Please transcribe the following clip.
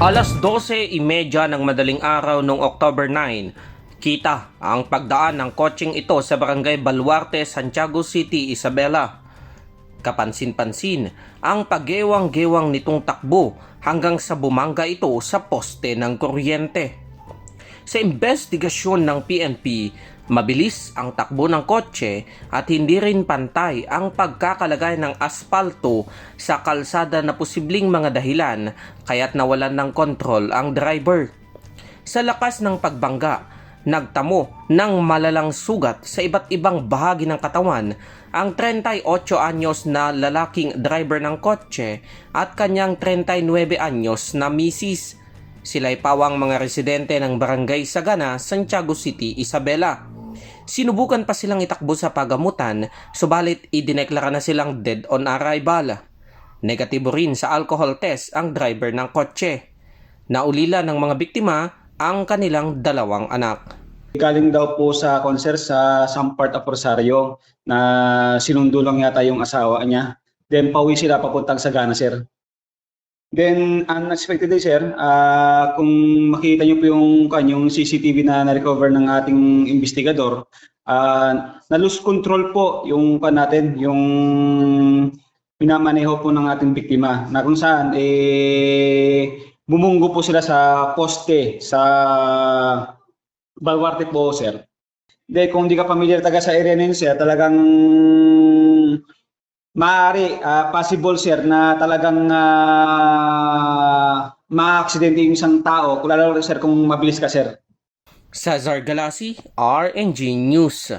Alas 12.30 ng madaling araw noong October 9, kita ang pagdaan ng kotseng ito sa barangay Baluarte, Santiago City, Isabela. Kapansin-pansin ang paggewang-gewang nitong takbo hanggang sa bumangga ito sa poste ng kuryente. Sa investigasyon ng PNP, mabilis ang takbo ng kotse at hindi rin pantay ang pagkakalagay ng aspalto sa kalsada na posibleng mga dahilan kaya't nawalan ng kontrol ang driver. Sa lakas ng pagbangga, nagtamo ng malalang sugat sa iba't ibang bahagi ng katawan ang 38 anyos na lalaking driver ng kotse at kanyang 39 anyos na misis. Sila'y pawang mga residente ng Barangay Sagana, Santiago City, Isabela. Sinubukan pa silang itakbo sa pagamutan, subalit idineklara na silang dead on arrival. Negatibo rin sa alcohol test ang driver ng kotse. Naulila ng mga biktima ang kanilang dalawang anak. Galing daw po sa concert sa some part of Rosario na sinundo lang yata yung asawa niya. Then pauwi sila papuntang Sagana, sir. Then unexpectedly, sir, ah, kung makita niyo po yung kanyang CCTV na na-recover ng ating investigador, ah, na-lose control po yung kan natin, yung pinamaneho po ng ating biktima na kung saan eh bumunggo po sila sa poste sa Baluarte po, sir. Hindi, kung hindi ka familiar taga sa area yun, sir, talagang maaari, ah, possible, sir, na talagang uh, ma-aksidente yung isang tao, kung lalo, sir, kung mabilis ka, sir. Cesar Galasi, RNG News.